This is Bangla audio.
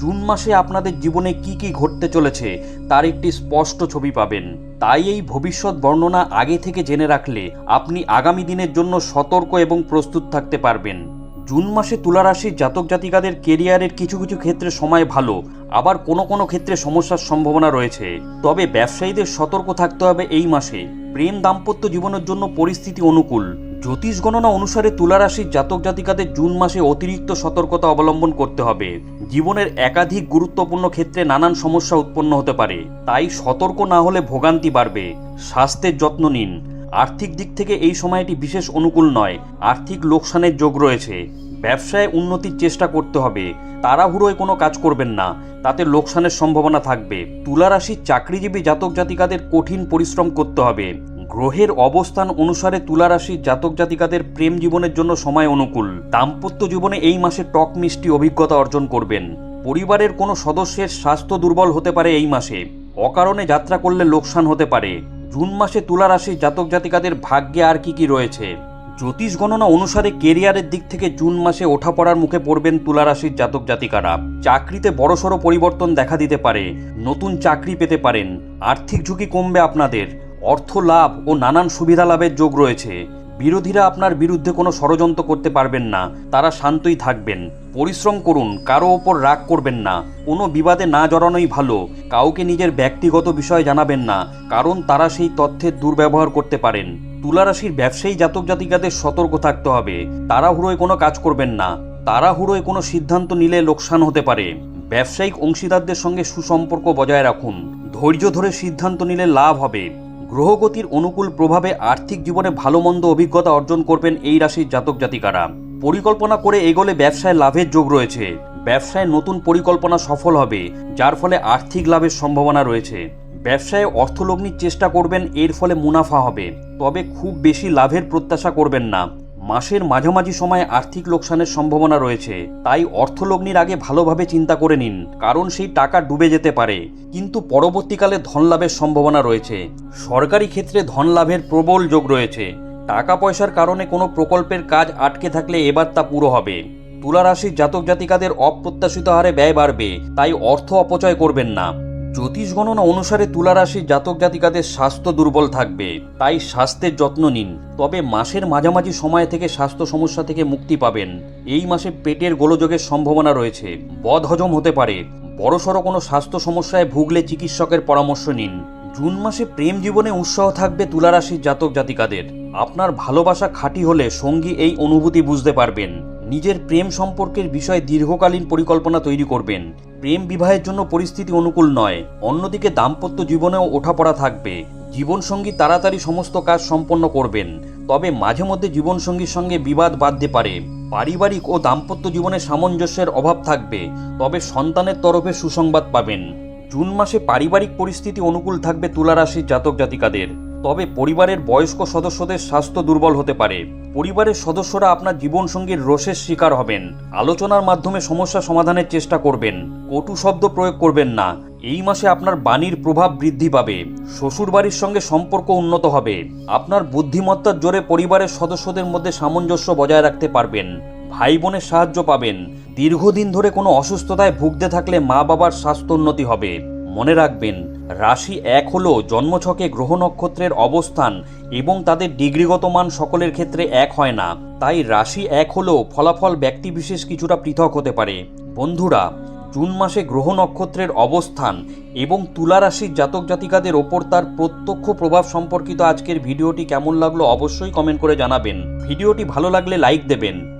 জুন মাসে আপনাদের জীবনে কি কি ঘটতে চলেছে, তার একটি স্পষ্ট ছবি পাবেন। তাই এই ভবিষ্যৎ বর্ণনা আগে থেকে জেনে রাখলে আপনি আগামী দিনের জন্য সতর্ক এবং প্রস্তুত থাকতে পারবেন। জুন মাসে তুলারাশির জাতক জাতিকাদের কেরিয়ারের কিছু কিছু ক্ষেত্রে সময় ভালো, আবার কোনো কোনো ক্ষেত্রে সমস্যার সম্ভাবনা রয়েছে। তবে ব্যবসায়ীদের সতর্ক থাকতে হবে এই মাসে। প্রেম দাম্পত্য জীবনের জন্য পরিস্থিতি অনুকূল। জ্যোতিষ গণনা অনুসারে তুলারাশির জাতক জাতিকাদের জুন মাসে অতিরিক্ত সতর্কতা অবলম্বন করতে হবে। জীবনের একাধিক গুরুত্বপূর্ণ ক্ষেত্রে নানান সমস্যা উৎপন্ন হতে পারে। তাই সতর্ক না হলে ভোগান্তি বাড়বে। স্বাস্থ্যের যত্ন নিন। আর্থিক দিক থেকে এই সময়টি বিশেষ অনুকূল নয়। আর্থিক লোকসানের যোগ রয়েছে। ব্যবসায় উন্নতির চেষ্টা করতে হবে। তাড়াহুড়োয় কোনো কাজ করবেন না। তাতে লোকসানের সম্ভাবনা থাকবে। তুলা রাশির চাকরিজীবী জাতক জাতিকাদের কঠিন পরিশ্রম করতে হবে। গ্রহের অবস্থান অনুসারে তুলা রাশির জাতক জাতিকাদের প্রেম জীবনের জন্য সময় অনুকূল। দাম্পত্য জীবনে এই মাসে টক মিষ্টি অভিজ্ঞতা অর্জন করবেন। পরিবারের কোনো সদস্যের স্বাস্থ্য দুর্বল হতে পারে এই মাসে। অকারণে যাত্রা করলে লোকসান হতে পারে। জুন মাসে তুলা রাশির জাতক জাতিকাদের ভাগ্যে আর কি কি রয়েছে? জ্যোতিষ গণনা অনুসারে কেরিয়ারের দিক থেকে জুন মাসে ওঠা পড়ার মুখে পড়বেন তুলা রাশির জাতক জাতিকারা। চাকরিতে বড়সড় পরিবর্তন দেখা দিতে পারে। নতুন চাকরি পেতে পারেন। আর্থিক ঝুঁকি কমবে আপনাদের। অর্থ লাভ ও নানান সুবিধা লাভের যোগ রয়েছে। বিরোধীরা আপনার বিরুদ্ধে কোনো ষড়যন্ত্র করতে পারবেন না। তারা শান্তই থাকবেন। পরিশ্রম করুন, কারও ওপর রাগ করবেন না। কোনো বিবাদে না জড়ানোই ভালো। কাউকে নিজের ব্যক্তিগত বিষয় জানাবেন না, কারণ তারা সেই তথ্যের দুর্ব্যবহার করতে পারেন। তুলারাশির ব্যবসায়ী জাতক জাতিকাদের সতর্ক থাকতে হবে। তাড়াহুড়োয় কোনো কাজ করবেন না। তাড়াহুড়োয় কোনো সিদ্ধান্ত নিলে লোকসান হতে পারে। ব্যবসায়িক অংশীদারদের সঙ্গে সুসম্পর্ক বজায় রাখুন। ধৈর্য ধরে সিদ্ধান্ত নিলে লাভ হবে। গ্রহগতির অনুকূল প্রভাবে আর্থিক জীবনে ভালো মন্দ অভিজ্ঞতা অর্জন করবেন এই রাশির জাতক জাতিকারা। পরিকল্পনা করে এগোলে ব্যবসায় লাভের যোগ রয়েছে। ব্যবসায় নতুন পরিকল্পনা সফল হবে, যার ফলে আর্থিক লাভের সম্ভাবনা রয়েছে। ব্যবসায় অর্থলগ্নির চেষ্টা করবেন, এর ফলে মুনাফা হবে। তবে খুব বেশি লাভের প্রত্যাশা করবেন না। মাসের মাঝামাঝি সময়ে আর্থিক লোকসানের সম্ভাবনা রয়েছে। তাই অর্থলগ্নির আগে ভালোভাবে চিন্তা করে নিন, কারণ সেই টাকা ডুবে যেতে পারে। কিন্তু পরবর্তীকালে ধন লাভের সম্ভাবনা রয়েছে। সরকারি ক্ষেত্রে ধন লাভের প্রবল যোগ রয়েছে। টাকা পয়সার কারণে কোনো প্রকল্পের কাজ আটকে থাকলে এবার তা পুরো হবে। তুলা রাশির জাতক জাতিকাদের অপ্রত্যাশিত হারে ব্যয় বাড়বে, তাই অর্থ অপচয় করবেন না। জ্যোতিষ গণনা অনুসারে তুলা রাশির জাতক জাতিকাদের স্বাস্থ্য দুর্বল থাকবে, তাই স্বাস্থ্যের যত্ন নিন। তবে মাসের মাঝামাঝি সময় থেকে স্বাস্থ্য সমস্যা থেকে মুক্তি পাবেন। এই মাসে পেটের গোলযোগের সম্ভাবনা রয়েছে। বদহজম হতে পারে। বড়সড় কোনো স্বাস্থ্য সমস্যায় ভুগলে চিকিৎসকের পরামর্শ নিন। জুন মাসে প্রেম জীবনে উৎসাহ থাকবে তুলা রাশির জাতক জাতিকাদের। আপনার ভালোবাসা খাঁটি হলে সঙ্গী এই অনুভূতি বুঝতে পারবেন। নিজের প্রেম সম্পর্কের বিষয়ে দীর্ঘকালীন পরিকল্পনা তৈরি করবেন। প্রেম বিবাহের জন্য পরিস্থিতি অনুকূল নয়, অন্যদিকে দাম্পত্য জীবনেও ওঠাপড়া থাকবে। জীবনসঙ্গী তাড়াতাড়ি সমস্ত কাজ সম্পন্ন করবেন, তবে মাঝে মধ্যে জীবনসঙ্গীর সঙ্গে বিবাদ বাঁধতে পারে। পারিবারিক ও দাম্পত্য জীবনে সামঞ্জস্যের অভাব থাকবে, তবে সন্তানের তরফে সুসংবাদ পাবেন। জুন মাসে পারিবারিক পরিস্থিতি অনুকূল থাকবে তুলারাশির জাতক জাতিকাদের। তবে পরিবারের বয়স্ক সদস্যদের স্বাস্থ্য দুর্বল হতে পারে। পরিবারের সদস্যরা আপনার জীবনসঙ্গীর রোষের শিকার হবেন। আলোচনার মাধ্যমে সমস্যা সমাধানের চেষ্টা করবেন। কটু শব্দ প্রয়োগ করবেন না। এই মাসে আপনার বাণীর প্রভাব বৃদ্ধি পাবে। শ্বশুরবাড়ির সঙ্গে সম্পর্ক উন্নত হবে। আপনার বুদ্ধিমত্তার জোরে পরিবারের সদস্যদের মধ্যে সামঞ্জস্য বজায় রাখতে পারবেন। ভাই বোনের সাহায্য পাবেন। দীর্ঘদিন ধরে কোনো অসুস্থতায় ভুগতে থাকলে মা বাবার স্বাস্থ্য উন্নতি হবে। মনে রাখবেন রাশি এক হলো জন্মছকে গ্রহ নক্ষত্রের অবস্থান এবং তাদের ডিগ্রিগত মান সকলের ক্ষেত্রে এক হয় না। তাই রাশি এক হলেও ফলাফল ব্যক্তিবিশেষ কিছুটা পৃথক হতে পারে। বন্ধুরা, জুন মাসে গ্রহ নক্ষত্রের অবস্থান এবং তুলা রাশির জাতক জাতিকাদের ওপর তার প্রত্যক্ষ প্রভাব সম্পর্কিত আজকের ভিডিওটি কেমন লাগল অবশ্যই কমেন্ট করে জানাবেন। ভিডিওটি ভালো লাগলে লাইক দেবেন।